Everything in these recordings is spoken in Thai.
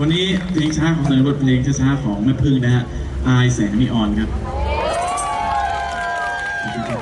วันนี้เพลงช้าของเสนอบทเพลงช้าๆของแม่พึ่งนะฮะอายแสงนีออนครับขอบคุณครับ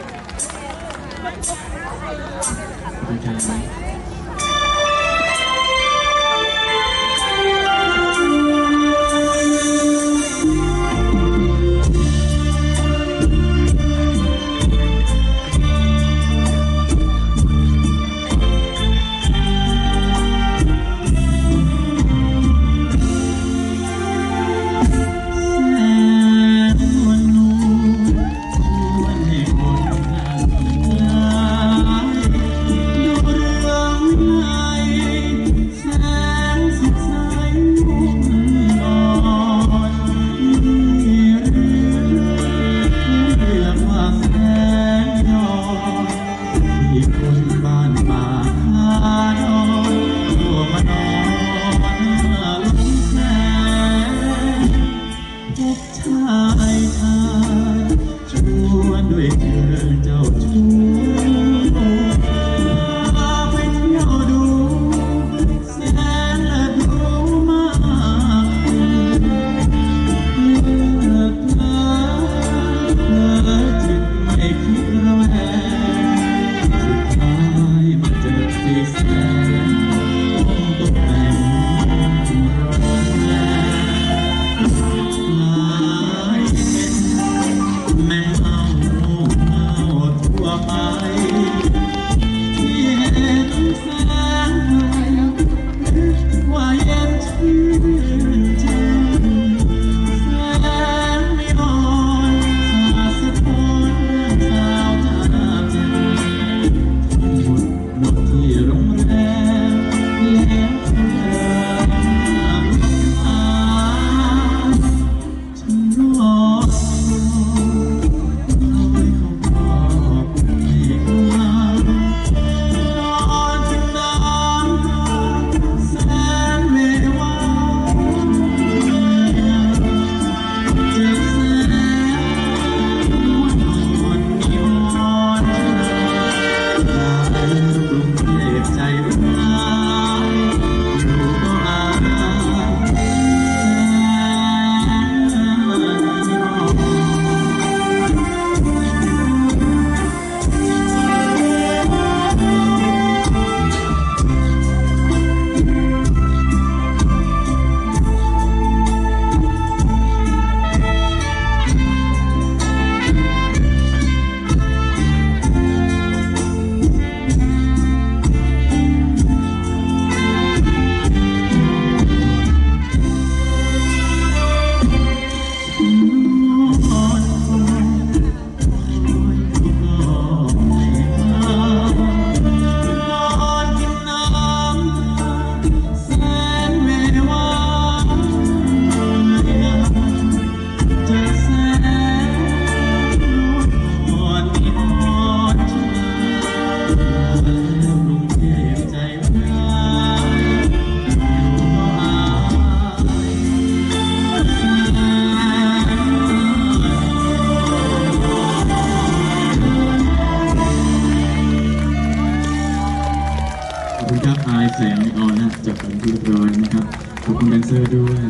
แสงออนนะจากผมที่เรียบร้อยนะครับ ขอบคุณแดนเซอร์ด้วย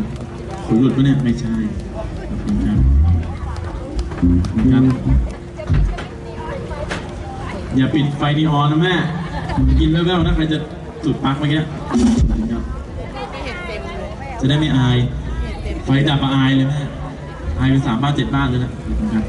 ขนหลุดปะเนี่ยไม่ใช่ ขอบคุณครับขอบคุณครับอย่าปิดไฟนีออนนะแม่ กินแว่วๆนะใครจะจุดปลั๊กเมื่อกี้ขอบคุณครับจะได้ไม่อาย ไฟดับมาอายเลยแม่ อายไปสามบ้านเจ็ดบ้านเลยนะครับ